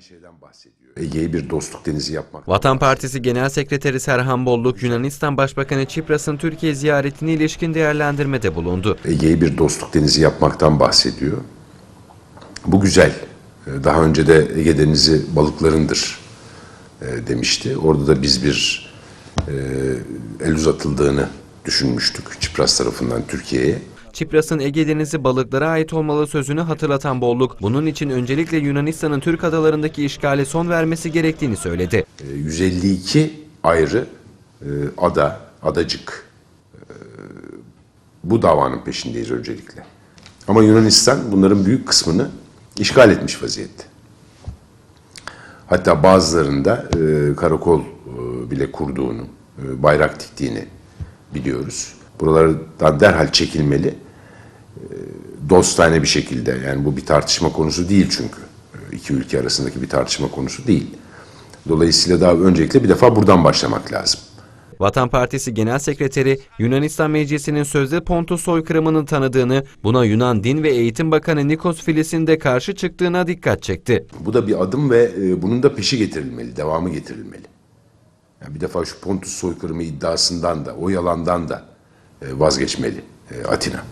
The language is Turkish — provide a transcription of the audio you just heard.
şeyden bahsediyor. Ege'yi bir dostluk denizi yapmak. Vatan Partisi Genel Sekreteri Serhan Bolluk, Yunanistan Başbakanı Çipras'ın Türkiye ziyaretine ilişkin değerlendirmede bulundu. Ege'yi bir dostluk denizi yapmaktan bahsediyor. Bu güzel. Ee, Daha önce de Ege Denizi balıklarındır e, demişti. Orada da biz bir e, el uzatıldığını düşünmüştük Çipras tarafından Türkiye'ye. Çipras'ın Ege Denizi balıklara ait olmalı sözünü hatırlatan Bolluk, bunun için öncelikle Yunanistan'ın Türk adalarındaki işgale son vermesi gerektiğini söyledi. E, 152 ayrı e, ada, adacık e, bu davanın peşindeyiz öncelikle. Ama Yunanistan bunların büyük kısmını işgal etmiş vaziyette. Hatta bazılarında e, karakol e, bile kurduğunu, e, bayrak diktiğini biliyoruz. Buralardan derhal çekilmeli. E, dostane bir şekilde yani bu bir tartışma konusu değil çünkü. E, iki ülke arasındaki bir tartışma konusu değil. Dolayısıyla daha öncelikle bir defa buradan başlamak lazım. Vatan Partisi Genel Sekreteri Yunanistan Meclisi'nin sözde Pontus soykırımını tanıdığını, buna Yunan Din ve Eğitim Bakanı Nikos Filis'in de karşı çıktığına dikkat çekti. Bu da bir adım ve e, bunun da peşi getirilmeli, devamı getirilmeli. Yani bir defa şu Pontus soykırımı iddiasından da, o yalandan da vazgeçmeli e, Atina.